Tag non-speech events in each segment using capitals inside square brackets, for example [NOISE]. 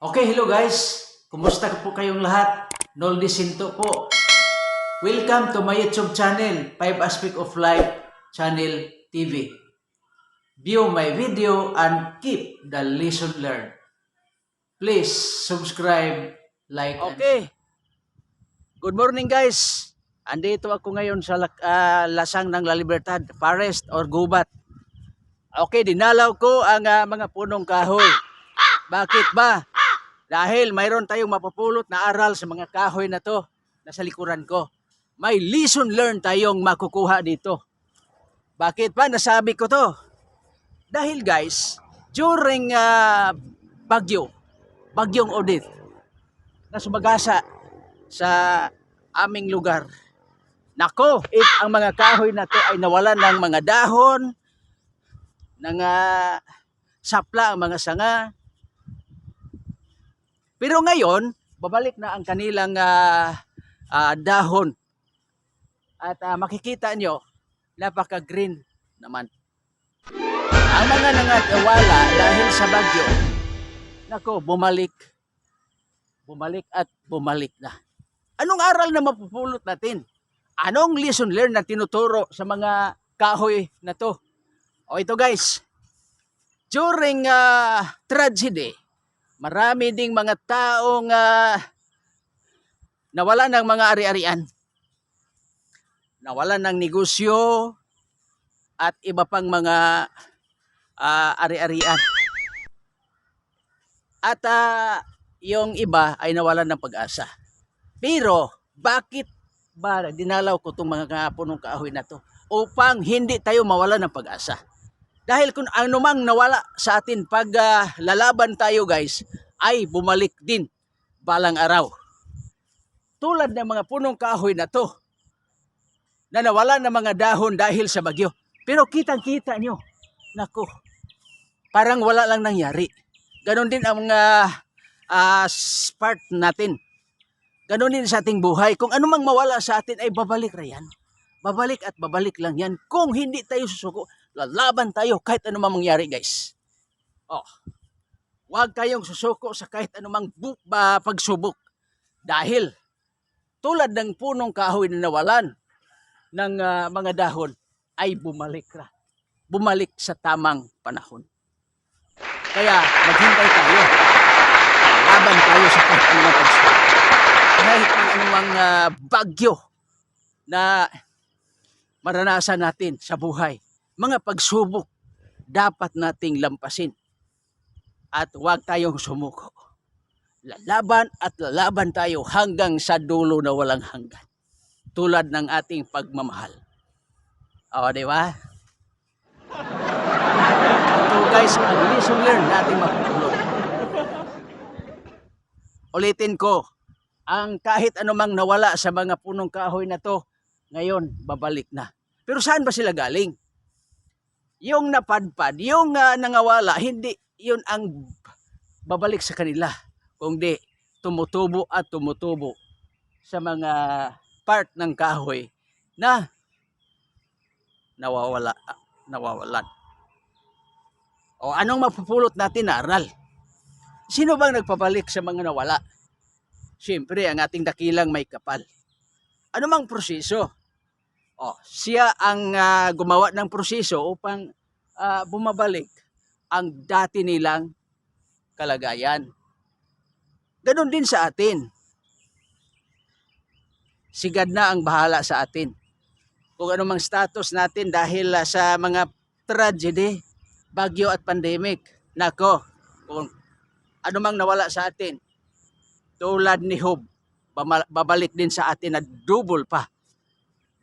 Okay, hello guys. Kumusta po kayong lahat? Noldi Sinto po. Welcome to my YouTube channel, 5 Aspect of Life Channel TV. View my video and keep the lesson learned. Please subscribe, like, Okay. Good morning guys. Andito ako ngayon sa ah, lasang ng La Libertad, Forest or Gubat. Okay, dinalaw ko ang ah, mga punong kahoy. Bakit ba? Dahil mayroon tayong mapupulot na aral sa mga kahoy na to na sa likuran ko. May lesson learned tayong makukuha dito. Bakit ba nasabi ko to? Dahil guys, during ah, Bagyo, Bagyong Odith, na sumagasa sa aming lugar. Nako, if ang mga kahoy na to ay nawalan ng mga dahon, ng ah, sapla ang mga sanga. Pero ngayon, babalik na ang kanilang ah, ah, dahon. At ah, makikita nyo, napaka-green naman. Ang mga nangatawala dahil sa bagyo, nako, bumalik bumalik at bumalik na. Anong aral na mapupulot natin? Anong lesson learned na tinuturo sa mga kahoy na to? O ito guys, during ah, tragedy, marami ding mga taong ah, nawala ng mga ari-arian. Nawala ng negosyo at iba pang mga ah, ari-arian. At ah, yung iba ay nawalan ng pag-asa. Pero bakit ba dinalaw ko itong mga punong kahoy na to? Upang hindi tayo mawalan ng pag-asa. Dahil kung anumang nawala sa atin pag ah, lalaban tayo guys, ay bumalik din balang araw. Tulad ng mga punong kahoy na to, na nawala ng mga dahon dahil sa bagyo. Pero kitang-kita nyo, nako, parang wala lang nangyari. Ganon din ang mga ah, part natin. Ganon din sa ating buhay. Kung anumang mawala sa atin ay babalik ra yan. Babalik at babalik lang yan. Kung hindi tayo susuko, lalaban tayo kahit anumang mangyari guys. Oh, huwag kayong susuko sa kahit anumang bu- pagsubok. Dahil tulad ng punong kahoy na nawalan ng ah, mga dahon ay bumalik ra. Bumalik sa tamang panahon. Kaya maghintay tayo laban tayo sa kahit anumang pagsubok. Kahit ang anumang ah, bagyo na maranasan natin sa buhay. Mga pagsubok dapat nating lampasin. At huwag tayong sumuko. Lalaban at lalaban tayo hanggang sa dulo na walang hanggan. Tulad ng ating pagmamahal. O, di ba? [LAUGHS] Ito guys, ang lesson learned natin mapupulot. Ulitin ko, ang kahit anumang nawala sa mga punong kahoy na to, ngayon, babalik na. Pero saan ba sila galing? Yung napadpad, yung ah, nangawala, hindi yun ang babalik sa kanila. Kundi tumutubo at tumutubo sa mga part ng kahoy na nawawala, nawawalan. O anong mapupulot natin na aral? Sino bang nagpabalik sa mga nawala? Siyempre, ang ating dakilang may kapal. Ano mang proseso? Oh, siya ang ah, gumawa ng proseso upang ah, bumabalik ang dati nilang kalagayan. Ganon din sa atin. Sigad na ang bahala sa atin. Kung anumang status natin dahil ah, sa mga tragedy, bagyo at pandemic. Nako, kung anumang nawala sa atin, tulad ni bama- babalik din sa atin na double pa.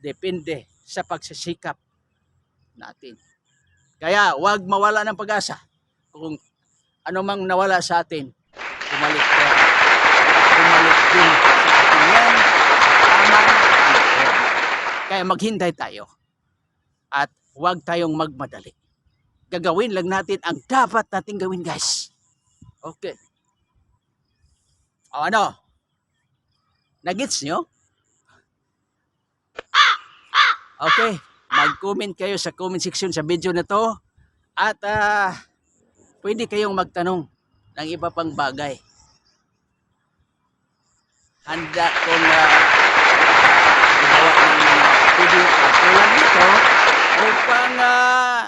Depende sa pagsisikap natin. Kaya huwag mawala ng pag-asa. Kung anumang nawala sa atin, bumalik ka. Bumalik din sa atin yan. Tamang. Kaya maghintay tayo. At huwag tayong magmadali. Gagawin lang natin ang dapat nating gawin guys. Okay. O ano? Nagits nyo? Okay. Mag-comment kayo sa comment section sa video na to. At ah, pwede kayong magtanong ng iba pang bagay. handa kong uh, ng mga video tulad nito upang uh,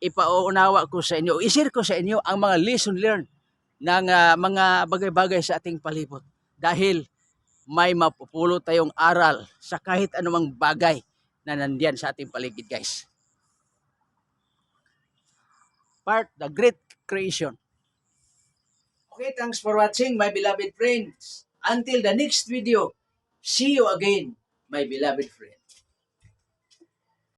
ipaunawa ko sa inyo, isir ko sa inyo ang mga lesson learned ng ah, mga bagay-bagay sa ating palibot. Dahil may mapupulot tayong aral sa kahit anumang bagay na nandiyan sa ating paligid, guys. Part, the great creation. Okay, thanks for watching, my beloved friends. Until the next video, see you again, my beloved friends.